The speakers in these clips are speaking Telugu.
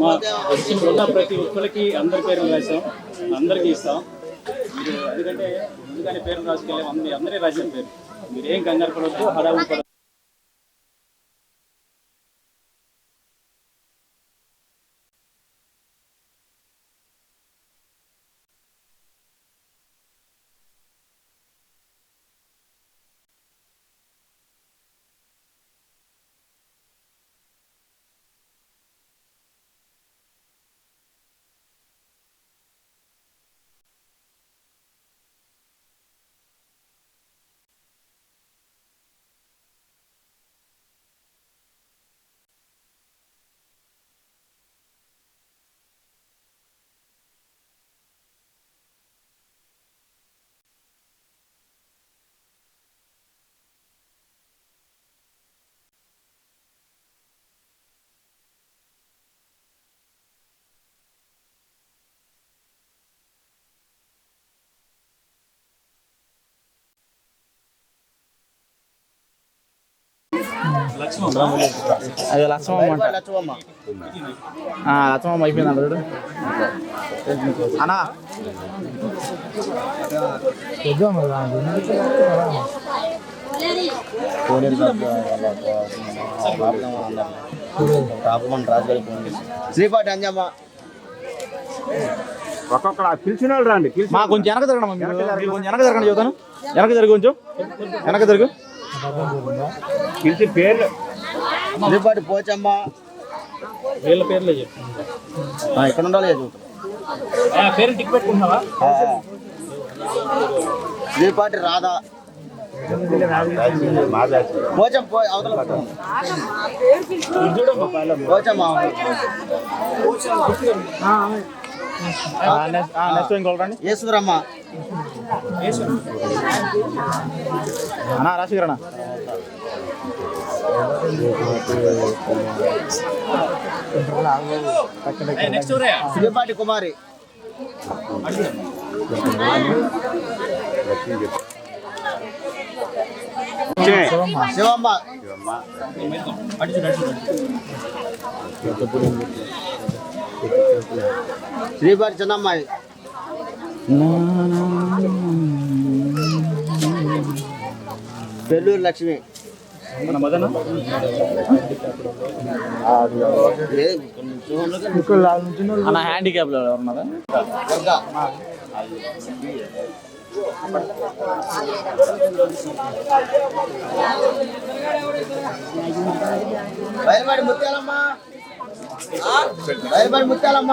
మా ఉన్న ప్రతి ఒక్కరికి అందరి పేర్లు రాసాం అందరికీ ఇస్తాం. మీరు ఎందుకంటే ముందుగానే పేర్లు రాసుకెళ్ళాం. అందరి అందరి రాసిన పేరు. మీరేం కంగారు పడవద్దు హడావుడి అది లక్ష్మమ్మ అంట. ఆ, లక్ష్మమ్మ అయిపోయింది అన్నాడు అన్నా. శ్రీపాటి అంజమ్మ. ఒక్కొక్కడ పిలిచిన వాళ్ళు రండి మా కొంచెం వెనక మీరు. కొంచెం వెనక తిరగండి చూద్దాను వెనక తిరుగు కొంచెం. వెనక తిరుగు. పిలిచి పేర్లు శ్రీపాటి పోచమ్మ వీళ్ళ పేర్లే చెప్పు ఆ, ఇక్కడ ఉండాలి పేరు టిక్ పెట్టుకుంటున్నావా రాధా పోచం పో అవతల. పోచమ్మ నెక్స్ట్ ఈశ్వరమ్మ అన్నా రాసికరణ నెక్స్ట్ ఊరయ్యా శ్రీపాటి కుమారి శివమ్మ అటు చూడు, అటు చూడు, అటు చూడు. శ్రీపాటి చిన్నమ్మాయి పెళ్ళూరు లక్ష్మి. అన్న హ్యాండిక్యాప్లో ఉన్నారా? బయలుపడి ముత్యాలమ్మ. బయలుపడి ముత్యాలమ్మ.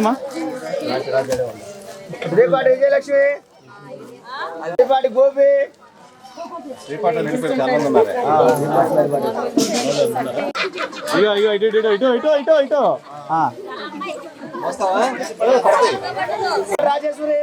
మా శ్రీపాటి విజయలక్ష్మి శ్రీపాటి గోపి ఇగో ఇగో ఇటు ఇటు ఇటు ఇటు ఇటు ఇటు రాజేశ్వరి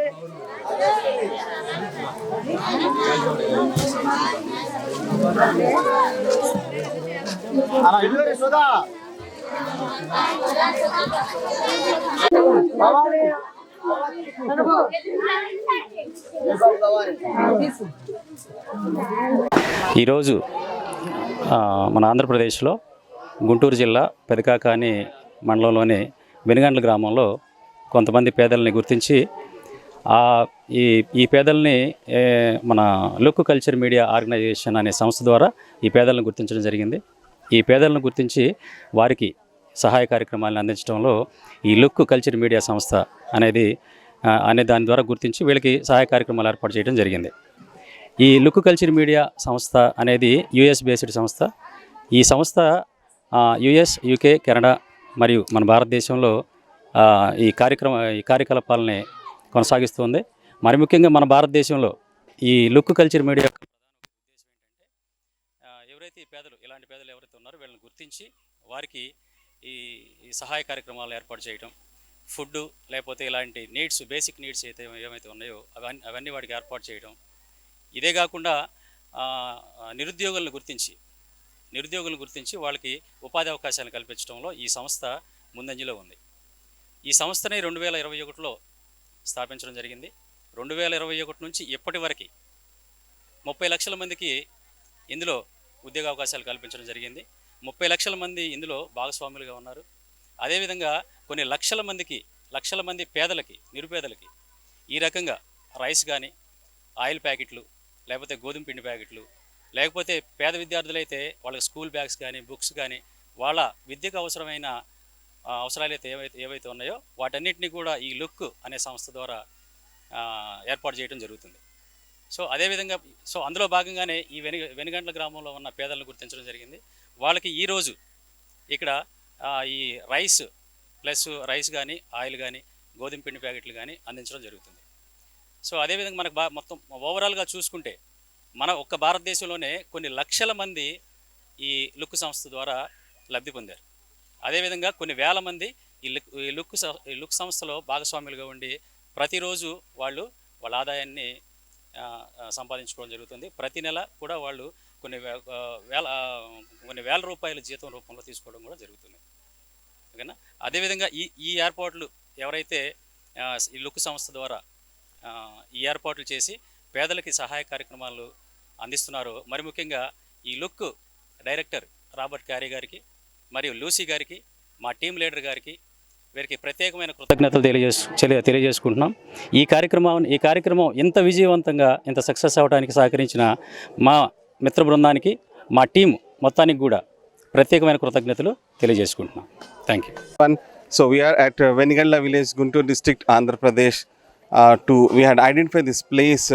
ఈరోజు మన ఆంధ్రప్రదేశ్లో గుంటూరు జిల్లా పెదకాకాని మండలంలోని వెనుగండ్ల గ్రామంలో కొంతమంది పేదల్ని గుర్తించి ఆ, ఈ ఈ పేదల్ని మన లుక్ కల్చర్ మీడియా ఆర్గనైజేషన్ అనే సంస్థ ద్వారా ఈ పేదలను గుర్తించడం జరిగింది. ఈ పేదలను గుర్తించి వారికి సహాయ కార్యక్రమాలను అందించడంలో ఈ లుక్ కల్చర్ మీడియా సంస్థ అనేది అనే దాని ద్వారా గుర్తించి వీళ్ళకి సహాయ కార్యక్రమాలు ఏర్పాటు చేయడం జరిగింది. ఈ లుక్ కల్చర్ మీడియా సంస్థ అనేది యుఎస్ బేస్డ్ సంస్థ. ఈ సంస్థ యుఎస్ యూకే కెనడా మరియు మన భారతదేశంలో ఈ కార్యక్రమ ఈ కార్యకలాపాలని కొనసాగిస్తుంది మరి ముఖ్యంగా మన భారతదేశంలో ఈ లుక్ కల్చర్ మీడియా ఎవరైతే ఈ పేదలు ఇలాంటి పేదలు ఎవరైతే ఉన్నారో వీళ్ళని గుర్తించి వారికి ఈ ఈ సహాయ కార్యక్రమాలు ఏర్పాటు చేయటం ఫుడ్ లేకపోతే ఇలాంటి నీడ్స్ బేసిక్ నీడ్స్ అయితే ఏమైతే ఉన్నాయో అవన్నీ అవన్నీ వాటికి ఏర్పాటు చేయడం ఇదే కాకుండా నిరుద్యోగులను గుర్తించి నిరుద్యోగులను గుర్తించి వాళ్ళకి ఉపాధి అవకాశాలను కల్పించడంలో ఈ సంస్థ ముందంజలో ఉంది. ఈ సంస్థని రెండు వేల ఇరవై ఒకటిలో స్థాపించడం జరిగింది. రెండు వేల ఇరవై ఒకటి నుంచి ఇప్పటి వరకు ముప్పై లక్షల మందికి ఇందులో ఉద్యోగ అవకాశాలు కల్పించడం జరిగింది. ముప్పై లక్షల మంది ఇందులో భాగస్వాములుగా ఉన్నారు. అదేవిధంగా కొన్ని లక్షల మందికి లక్షల మంది పేదలకి నిరుపేదలకి ఈ రకంగా రైస్ కానీ ఆయిల్ ప్యాకెట్లు లేకపోతే గోధుమ పిండి ప్యాకెట్లు లేకపోతే పేద విద్యార్థులైతే వాళ్ళకి స్కూల్ బ్యాగ్స్ కానీ బుక్స్ కానీ వాళ్ళ విద్యకు అవసరమైన అవసరాలైతే ఏవైతే ఏవైతే ఉన్నాయో వాటన్నిటిని కూడా ఈ లుక్ అనే సంస్థ ద్వారా ఏర్పాటు చేయడం జరుగుతుంది. సో అదేవిధంగా సో అందులో భాగంగానే ఈ వెను వెనుగంటల గ్రామంలో ఉన్న పేదలను గుర్తించడం జరిగింది. వాళ్ళకి ఈరోజు ఇక్కడ ఈ రైస్ ప్లస్ రైస్ కానీ ఆయిల్ కానీ గోధుమ పిండి ప్యాకెట్లు కానీ అందించడం జరుగుతుంది. సో అదేవిధంగా మనకు బా మొత్తం ఓవరాల్గా చూసుకుంటే మన ఒక్క భారతదేశంలోనే కొన్ని లక్షల మంది ఈ లుక్ సంస్థ ద్వారా లబ్ధి పొందారు. అదేవిధంగా కొన్ని వేల మంది ఈ లుక్ ఈ లుక్ ఈ లుక్ సంస్థలో భాగస్వాములుగా ఉండి ప్రతిరోజు వాళ్ళు వాళ్ళ ఆదాయాన్ని సంపాదించుకోవడం జరుగుతుంది. ప్రతి నెల కూడా వాళ్ళు కొన్ని వేల కొన్ని వేల రూపాయల జీతం రూపంలో తీసుకోవడం కూడా జరుగుతుంది. ఓకేనా? అదేవిధంగా ఈ ఈ ఏర్పాట్లు ఎవరైతే ఈ లుక్ సంస్థ ద్వారా ఈ ఏర్పాట్లు చేసి పేదలకి సహాయ కార్యక్రమాలు అందిస్తున్నారో మరి ముఖ్యంగా ఈ లుక్ డైరెక్టర్ రాబర్ట్ క్యారీ గారికి మరియు లూసీ గారికి మా టీం లీడర్ గారికి వీరికి ప్రత్యేకమైన కృతజ్ఞతలు తెలియజేసు తెలియజేసుకుంటున్నాం ఈ కార్యక్రమం ఈ కార్యక్రమం ఇంత విజయవంతంగా ఇంత సక్సెస్ అవడానికి సహకరించిన మా మిత్ర బృందానికి మా టీం మొత్తానికి కూడా ప్రత్యేకమైన కృతజ్ఞతలు తెలియజేసుకుంటున్నాం thank you one so we are at Venigandla village Guntur district Andhra Pradesh to we had identify this place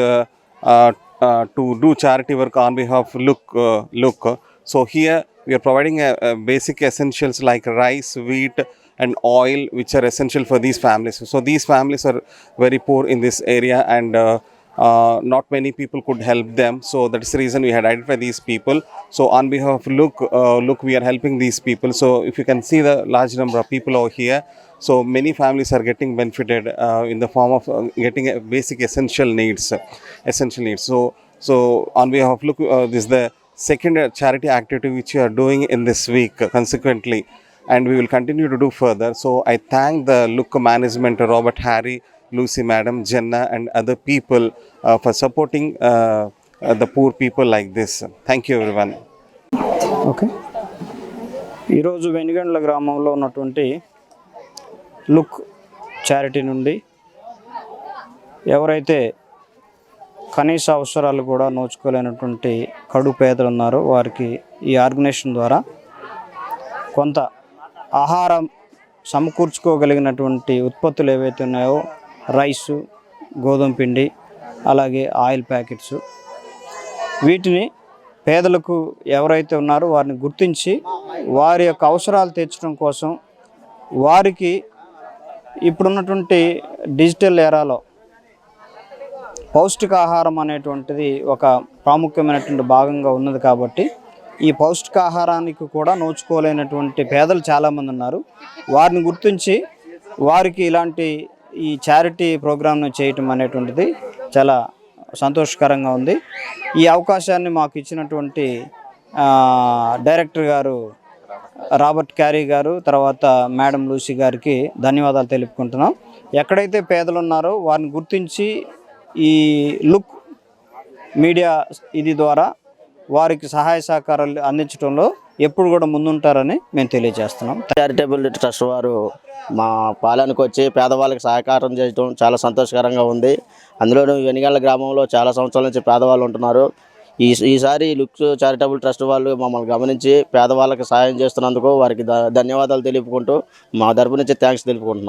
to do charity work on behalf look look so here we are providing a, a basic essentials like and oil, which are essential for these families. So these families are very poor in this area and. Uh, uh, not many people could help them so that is the reason we had identified these people so on behalf of look uh, look we are helping these people so if you can see the large number of people over here so many families are getting benefited uh, in the form of uh, getting a basic essential needs essential needs so so on behalf of look uh, this is the second charity activity which we are doing in this week consequently and we will continue to do further so I thank the look management Robert Harry Lucy madam Jenna and other people for supporting the poor people like this thank you everyone okay ఈరోజు వెనుగండ్ల గ్రామంలో ఉన్నటువంటి లుక్ చారిటీ నుండి ఎవరైతే కనీస అవసరాలు కూడా నోచుకోలేనటువంటి కడు పేదలు ఉన్నారో వారికి ఈ ఆర్గనైజేషన్ ద్వారా కొంత ఆహారం సమకూర్చుకోగలిగినటువంటి ఉత్పత్తులు ఏవైతే ఉన్నాయో రైసు గోధుమ పిండి అలాగే ఆయిల్ ప్యాకెట్స్. వీటిని పేదలకు ఎవరైతే ఉన్నారో వారిని గుర్తించి వారి యొక్క అవసరాలు తీర్చడం కోసం వారికి ఇప్పుడున్నటువంటి డిజిటల్ ఎరాలో పౌష్టికాహారం అనేటువంటిది ఒక ప్రాముఖ్యమైనటువంటి భాగంగా ఉన్నది కాబట్టి ఈ పౌష్టికాహారానికి కూడా నోచుకోలేనటువంటి పేదలు చాలామంది ఉన్నారు. వారిని గుర్తించి వారికి ఇలాంటి ఈ చారిటీ ప్రోగ్రామ్ను చేయటం అనేటువంటిది చాలా సంతోషకరంగా ఉంది. ఈ అవకాశాన్ని మాకు ఇచ్చినటువంటి డైరెక్టర్ గారు రాబర్ట్ క్యారీ గారు తర్వాత మేడం లూసీ గారికి ధన్యవాదాలు తెలుపుకుంటున్నాం. ఎక్కడైతే పేదలు ఉన్నారో వారిని గుర్తించి ఈ లుక్ మీడియా ఇది ద్వారా వారికి సహాయ సహకారాలు అందించడంలో ఎప్పుడు కూడా ముందుంటారని మేము తెలియజేస్తున్నాం. చారిటబుల్ ట్రస్ట్ వారు మా పాలనకు వచ్చి పేదవాళ్ళకి సహకారం చేయడం చాలా సంతోషకరంగా ఉంది. అందులోనూ వెనిగళ్ళ గ్రామంలో చాలా సంవత్సరాల నుంచి పేదవాళ్ళు ఉంటున్నారు. ఈ ఈసారి లుక్స్ చారిటబుల్ ట్రస్ట్ వాళ్ళు మమ్మల్ని గమనించి పేదవాళ్ళకి సహాయం చేస్తున్నందుకు వారికి ధన్యవాదాలు తెలుపుకుంటూ మా తరపు నుంచి థ్యాంక్స్ తెలుపుకుంటున్నాం.